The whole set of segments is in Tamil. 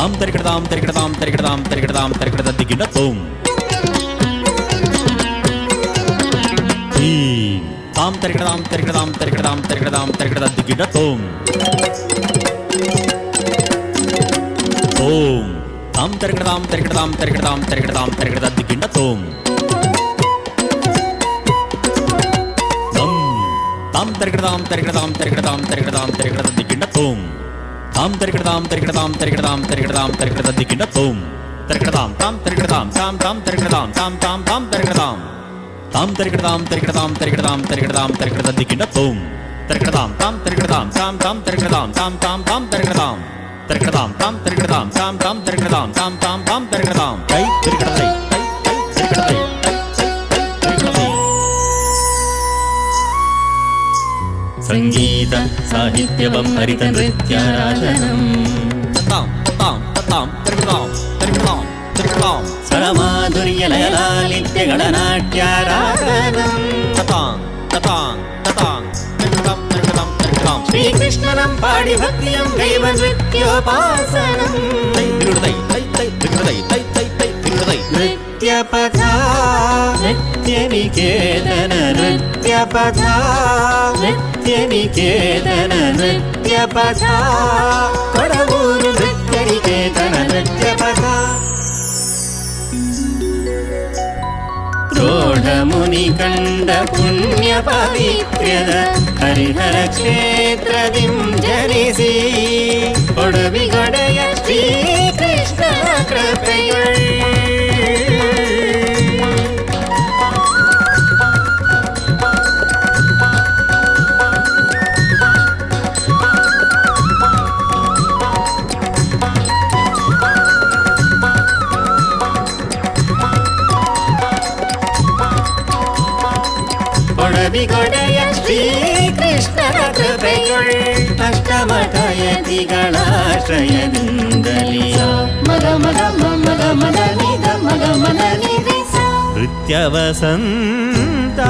தாம் தரிக்கிடதாம் தரிக்கிடதாம் தரிக்கிடதாம் தரிக்கிடத திக்கிட தோம் தாம் தரிக்கிடதாம் தரிக்கிடதாம் தரிக்கிடதாம் தரிக்கிடதாம் தரிக்கிடத திக்கிட ஓம் தாம் தரிக்கிடதாம் தரிக்கிடதாம் தரிக்கிடதாம் தரிக்கிடதாம் தரிக்கிடத திக்கிட தோம் தம் தாம் தரிக்கிடதாம் தரிக்கிடதாம் தரிக்கிடதாம் தரிக்கிடதாம் தரிக்கிடத திக்கிட தாம் தரிக்கிடதாம் தரிக்கிடதாம் தரிக்கிடதாம் தரிக்கிடதாம் தரிக்கிடத திக்கிட தோம் தரிக்கிடதாம் தாம் தரிக்கிடதாம் தாம் தாம் தரிக்கிடதாம் தாம் தாம் தாம் தரிக்கிடதாம் தாம் தரிக்கிடதாம் தரிக்கிடதாம் தரிக்கிடதாம் தரிக்கிடதாம் தரிக்கிடத திக்கிட தோம் தரிக்கிடதாம் தாம் தரிக்கிடதாம் தாம் தாம் தரிக்கிடதாம் தாம் தாம் தாம் தரிக்கிடதாம் தரிக்கிடதாம் தாம் தரிக்கிடதாம் தாம் தாம் தரிக்கிடதாம் தாம் தாம் தாம் தரிக்கிடதாம் கை தரிக்கிடதை கை கை தரிக்கிடதை கை സംഗീത സാഹിത്യവം ഹരിത നൃത്യാരാധനം സ്വരമാധുര്യലയലാലിത്യഗണനാട്യാരാധനം ശ്രീകൃഷ്ണനം പാടി ഭക്തിയം ദൈവ നൃത്യോപാസനം नृत्यपथा नृत्यनिकेतन नृत्यपथा नृत्य నృత్యనికేతన నృత్య పథ కొడవూరు నృత్యనికేతన నృత్య పథ తోడముని కండ పుణ్య పవిత్ర్యద హరిహర క్షేత్రదిం జనిసి ಕವಿಗೊಡೆಯ ಶ್ರೀಕೃಷ್ಣನ ಕೃಪೆಗಳು ಅಷ್ಟಮಠಯ ತಿಗಳಾಶ್ರಯದಿಂದಲೇ ಮಗ ಮಗ ಮಗ ಮಗ ನಿದ ಮಗ ಮನ ನಿಧಿ ನೃತ್ಯವಸಂತ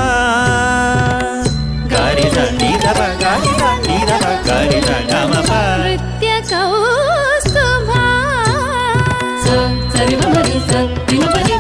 ಗಾರಿದ ನೀರವ ಗಾರಿದ ನೀರವ ಗಾರಿದ ಗಮಪ ನೃತ್ಯ ಕೌಸ್ತುಭ ಸರಿ ಬರಿ ಸರಿ ಬರಿ